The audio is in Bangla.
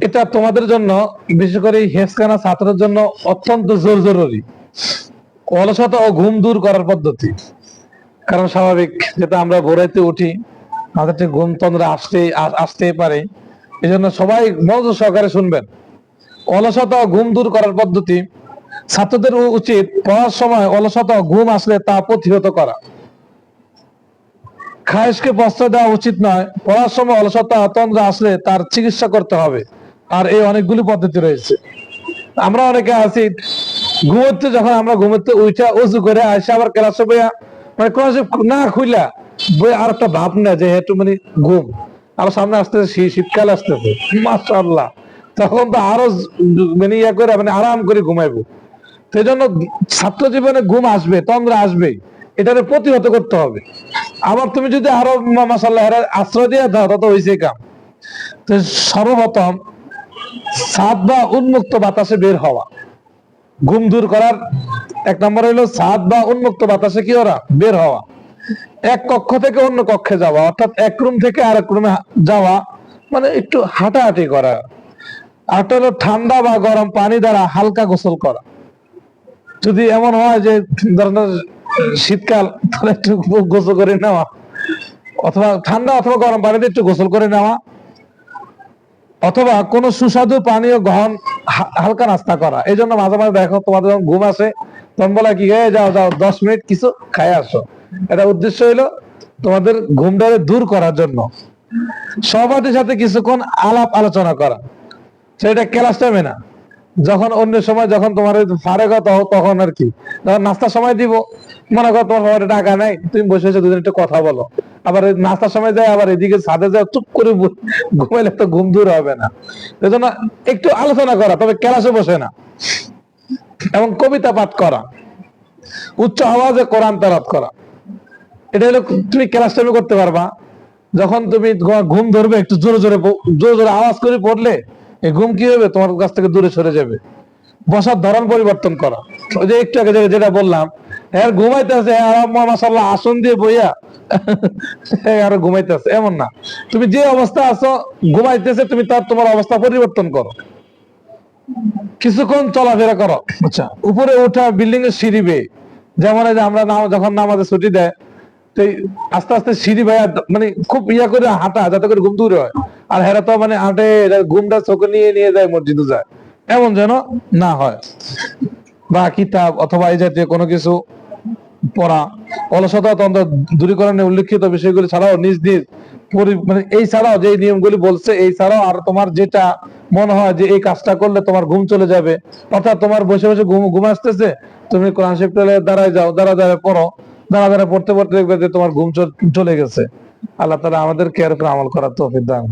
এটা তোমাদের জন্য, বিশেষ করে এই হেসখানা ছাত্রের জন্য অত্যন্ত জোর জরুরি। অলসতা ও ঘুম দূর করার পদ্ধতি। কারণ স্বাভাবিক যেটা আমরা ভোরাইতে উঠি আমাদের ঘুম তন্দ্রা আসতে আ- আসতেই পারে। এই জন্য সবাই মনোযোগ সহকারে শুনবেন। অলসতা ও ঘুম দূর করার পদ্ধতি, ছাত্রদের উচিত পড়ার সময় অলসতা ঘুম আসলে তা প্রতিহত করা। খায়েশকে প্রশ্রয় দেওয়া উচিত নয়। পড়ার সময় অলসতা তন্দ্রা আসলে তার চিকিৎসা করতে হবে। আর এই অনেকগুলি পদ্ধতি রয়েছে। আমরা অনেকে আছি, ঘুমোতে যখন আমরা ঘুমোতে উঠা উজু করে আসে, আবার ক্লাসে বইয়া মানে ক্লাসে না খুইলা বই আর একটা ভাব না যে মানে ঘুম। সামনে আসতেছে শীতকাল আসতেছে। তখন তো আরও মানে করে মানে আরাম করে ঘুমাইবো। সেই জন্য ছাত্র জীবনে ঘুম আসবে, তন্দ্রা আসবে এটাকে প্রতিহত করতে হবে। আবার তুমি যদি আরও মাসাল্লাহ আশ্রয় দিয়ে দাও তত হয়েছে কাম। তো সর্বপ্রথম ছাদ বা উন্মুক্ত বাতাসে বের হওয়া। ঘুম দূর করার এক নম্বর হইল ছাদ বা উন্মুক্ত বাতাসে কি ওরা? বের হওয়া। এক কক্ষ থেকে অন্য কক্ষে যাওয়া, অর্থাৎ এক রুম থেকে আরেক রুমে যাওয়া মানে একটু হাঁটাহাঁটি করা। আরটা হলো ঠান্ডা বা গরম পানি দ্বারা হালকা গোসল করা। যদি এমন হয় যে ধরেন শীতকাল, তাহলে একটু গোসল করে নেওয়া। অথবা ঠান্ডা অথবা গরম পানিতে একটু গোসল করে নেওয়া। অথবা কোনো সুস্বাদু পানীয় গ্রহণ হালকা নাস্তা করা। এই জন্য মাঝে মাঝে দেখো তোমাদের যখন ঘুম আসে, তখন বলা কি, "এই যাও যাও, দশ মিনিট কিছু খাই আসো। এটা উদ্দেশ্য হইল তোমাদের ঘুমটাকে দূর করার জন্য। সহপাঠীর সাথে কিছুক্ষণ আলাপ আলোচনা করা। সেটা ক্লাস টাইমে না। যখন অন্য সময় যখন তোমার ফারে কথা তখন আর কি? যখন নাস্তার সময় দিব। মনে করো তোমার বাবার টাকা নাই, তুমি বসে বসে দুদিন একটু কথা বলো। আবার নাস্তার সময় যায়, আবার এদিকে ছাদে যায়, চুপ করে ঘুমাইলে তো ঘুম দূর হবে না। এই জন্য একটু আলোচনা করা, তবে ক্লাসে বসে না। এবং কবিতা পাঠ করা। উচ্চ আওয়াজে কোরআন তেলাওয়াত করা। এটা হলো তুমি ক্লাস টাইমে করতে পারবা। যখন তুমি ঘুম ধরবে, একটু জোরে জোরে জোরে জোরে আওয়াজ করে পড়লে এই ঘুম কি হবে? তোমার কাছ থেকে দূরে সরে যাবে। বসার ধরন পরিবর্তন করা। ওই যে একটু আগে যেটা বললাম হ্যাঁ ঘুমাইতেছে মাসাল্লাহ আসন দিয়ে বইয়া হ্যাঁ, আরও ঘুমাইতেছে এমন না। তুমি যে অবস্থা আছো ঘুমাইতেছে তুমি তার তোমার অবস্থা পরিবর্তন করো। কিছুক্ষণ চলাফেরা করো। আচ্ছা। উপরে ওঠা বিল্ডিং এর সিঁড়ি বেয়ে। যেমন আমরা যখন নামাজে ছুটি দেয় আস্তে আস্তে সিঁড়ি ভাইয়া মানে খুব ইয়া করে হাঁটা যাতে করে ঘুম দূরে হয়। আর হেরা তো মানে হাঁটে ঘুমটা চোখে নিয়ে নিয়ে যায় মসজিদে যায়। এমন যেন না হয়। বা কিতাব অথবা এই জাতীয় কোনো কিছু পড়া। অলসতা তন্ত্র দূরীকরণে উল্লেখিত বিষয়গুলি ছাড়াও নিজ নিজ মানে এই ছাড়াও যে নিয়মগুলি বলছে, এই ছাড়াও আর তোমার যেটা মনে হয় যে এই কাজটা করলে তোমার ঘুম চলে যাবে। অর্থাৎ তোমার বসে বসে ঘুম ঘুম আসতেছে, তুমি কোরআন শরীফ পেলে দাঁড়ায় যাও, দাঁড়া দাঁড়ায় পড়ো। দাঁড়া দাঁড়া পড়তে পড়তে দেখবে যে তোমার ঘুম চলে গেছে। আল্লাহ তালা আমাদের কেয়ার আমল করার তৌফিক দান